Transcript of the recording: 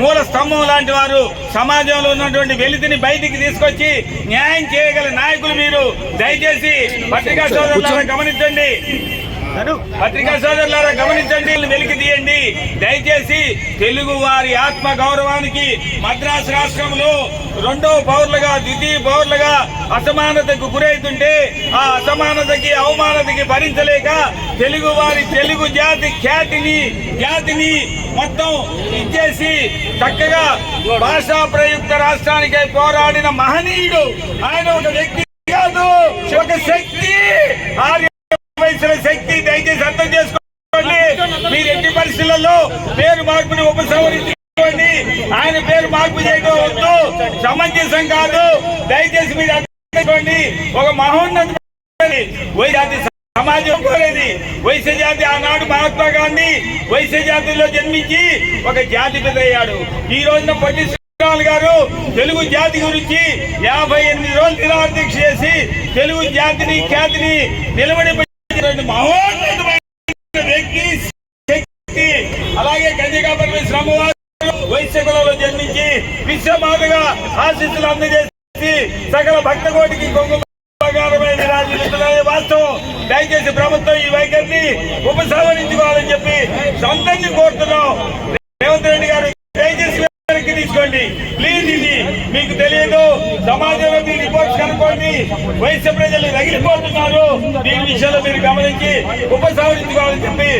మూల స్తంభం లాంటి వారు సమాజంలో ఉన్నటువంటి వెలితిని బయటికి తీసుకొచ్చి న్యాయం చేయగల నాయకులు మీరు. దయచేసి పత్రికా సోదరులారా గమనించండి. పత్రికా సోదరులారా గమనించండి. వెలికి తీయండి. దయచేసి తెలుగు వారి ఆత్మ గౌరవానికి మద్రాసు రాష్ట్రంలో రెండో పౌరులుగా ద్వితీయ అసమానతకు గురైతుంటే ఆ అసమానతకి అవమానతకి భరించలేక తెలుగు వారి తెలుగు జాతి ఖ్యాతిని జాతిని మొత్తం ఇచ్చేసి చక్కగా భాషా ప్రయుక్త రాష్ట్రానికై పోరాడిన మహనీయుడు. ఆయన ఒక వ్యక్తి కాదు ఒక శక్తి. ఆర్య శక్తి దయచేసి అర్థం చేసుకోండి. మీరు ఎట్టి పరిస్థితులలో పేరు మార్పుని ఉపసంహరించుకోండి. ఆయన పేరు మార్పు చేయడం వద్దు సమంజసం కాదు. దయచేసి మీరు అర్థం ఒక మహోన్నత వైజాతి సమాజం కోరేది. వైశ్య జాతి ఆనాడు మహాత్మా గాంధీ వైశ్య జాతిలో జన్మించి ఒక జాతి పెద్ద అయ్యాడు. ఈ రోజున పొట్టి శ్రీరాములు గారు తెలుగు జాతి గురించి యాభై ఎనిమిది రోజులు నిరాదీక్ష చేసి తెలుగు జాతిని ఖ్యాతిని నిలబడి మహోన్నతమైన వ్యక్తి శక్తి. అలాగే గంజికాపల్లి శ్రమవారు వైశ్య కులంలో జన్మించి విశ్వమాతగా ఆశీస్సులు అందజేసి సకల భక్త కోటికి కొంగు వాస్తవం. దయచేసి ప్రభుత్వం ఈ వైఖరిని ఉపసంహరించుకోవాలని చెప్పి సొంతంగా కోరుతున్నాం. రేవంత్ రెడ్డి గారు దయచేసి వెనక్కి తీసుకోండి. ప్లీజ్ ఇది మీకు తెలియదు. సమాజంలో మీ రిపోర్ట్స్ కనుక్కోండి. వైశ్య ప్రజలు రగిలిపోతున్నారు. దీని విషయంలో మీరు గమనించి ఉపసంహరించుకోవాలని చెప్పి